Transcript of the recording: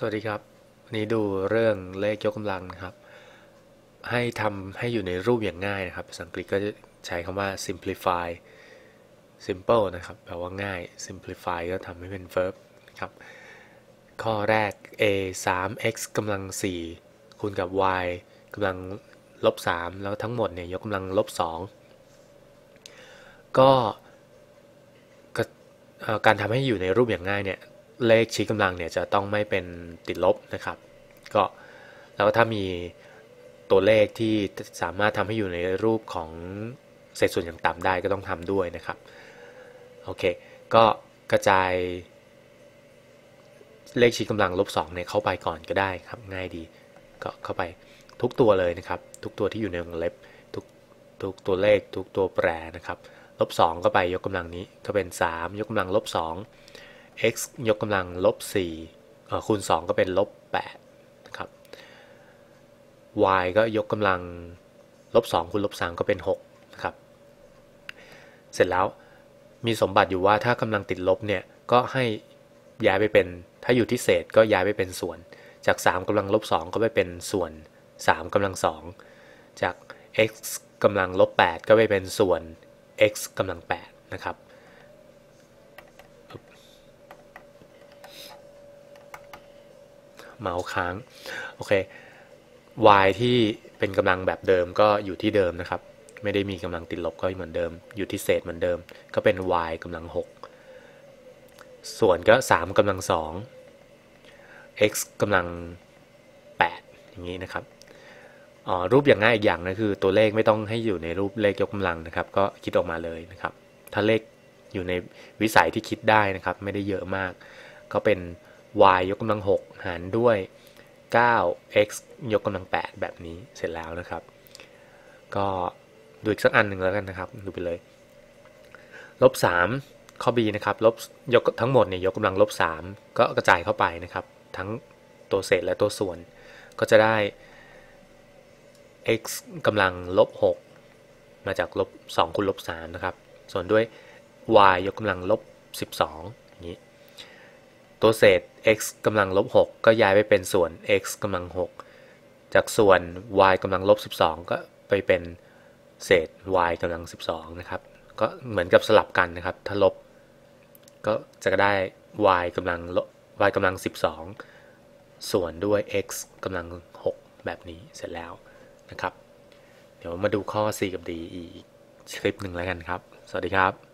สวัสดีครับ วันนี้ดูเรื่องเลขยกกำลังนะครับ ให้ทำให้อยู่ในรูปอย่างง่ายนะครับภาษาอังกฤษก็จะใช้คำว่า simplify simple นะครับแปลว่าง่าย simplify ก็ทำให้เป็น verb นะครับ ข้อแรก a 3 x กำลัง 4 คูณกับ y กำลังลบ 3 แล้วทั้งหมดเนี่ยยกกำลังลบ 2 ก็ก็การทำให้อยู่ในรูปอย่างง่ายเนี่ย เลขชี้กำลังเนี่ยจะต้องไม่เป็นติดลบนะครับ ก็แล้วถ้ามีตัวเลขที่สามารถทำให้อยู่ในรูปของเศษส่วนอย่างต่ำได้ก็ต้องทำด้วยนะครับ โอเค ก็กระจาย เลขชี้กำลังลบ2เนี่ยเข้าไปก่อนก็ได้ครับ ง่ายดี ก็เข้าไปทุกตัวเลยนะครับ ทุกตัวที่อยู่ในวงเล็บทุกทุกตัวเลขทุกตัวแปรนะครับ ลบ2ก็ไปยกกำลังนี้ก็เป็น 3 ยกกำลังลบ2 x ยกกำลังลบ4คูณ 2 ก็เป็นลบ8นะครับ y ก็ยกกำลังลบ2คูณลบ3ก็เป็น6นะครับ เสร็จแล้วมีสมบัติอยู่ว่าถ้ากำลังติดลบเนี่ยก็ให้ย้ายไปเป็นถ้าอยู่ที่เศษก็ย้ายไปเป็นส่วน จาก 3กำลังลบ2ก็ไปเป็นส่วน 3กำลัง 2 จาก x กำลังลบ8ก็ไปเป็นส่วน x กำลัง8นะครับ เมาส์ค้าง โอเค y ที่เป็นกำลังแบบเดิมก็อยู่ที่เดิมนะครับ ไม่ได้มีกำลังติดลบก็เหมือนเดิม อยู่ที่เศษเหมือนเดิม ก็เป็น y กำลัง 6 ส่วนก็ 3กำลัง 2 x กำลัง 8 อย่างนี้นะครับอ๋อรูปอย่างง่ายอีกอย่างนะคือตัวเลขไม่ต้องให้อยู่ในรูปเลขยกกำลังนะครับ ก็คิดออกมาเลยนะครับ ถ้าเลขอยู่ในวิสัยที่คิดได้นะครับ ไม่ได้เยอะมาก ก็เป็น y ยกกำลัง 6 หารด้วย 9x ยกกำลัง 8 แบบนี้เสร็จแล้วนะครับ ก็ดูอีกสักอันหนึ่งแล้วกันนะครับ ดูไปเลยลบ3ข้อ b นะครับลบยกทั้งหมดเนี่ยยกกำลังลบ3ก็กระจายเข้าไปนะครับ ทั้งตัวเศษและตัวส่วน ก็จะได้ x กำลังลบ 6 มาจากลบ2คูณลบ3นะครับ ส่วนด้วย y ยกกำลังลบ 12อย่างนี้ ตัวเศษ x กำลังลบ 6 ก็ย้ายไปเป็นส่วน x กำลัง 6 จากส่วน y กำลังลบ 12 ก็ไปเป็นเศษ y กำลัง 12 นะครับ ก็เหมือนกับสลับกันนะครับ ถ้าลบ ก็จะได้ y กำลังลบ y กำลัง 12 ส่วนด้วย x กำลัง 6 แบบนี้เสร็จแล้วนะครับ เดี๋ยวมาดูข้อ C กับ D อีกคลิปหนึ่งแล้วกันครับ สวัสดีครับ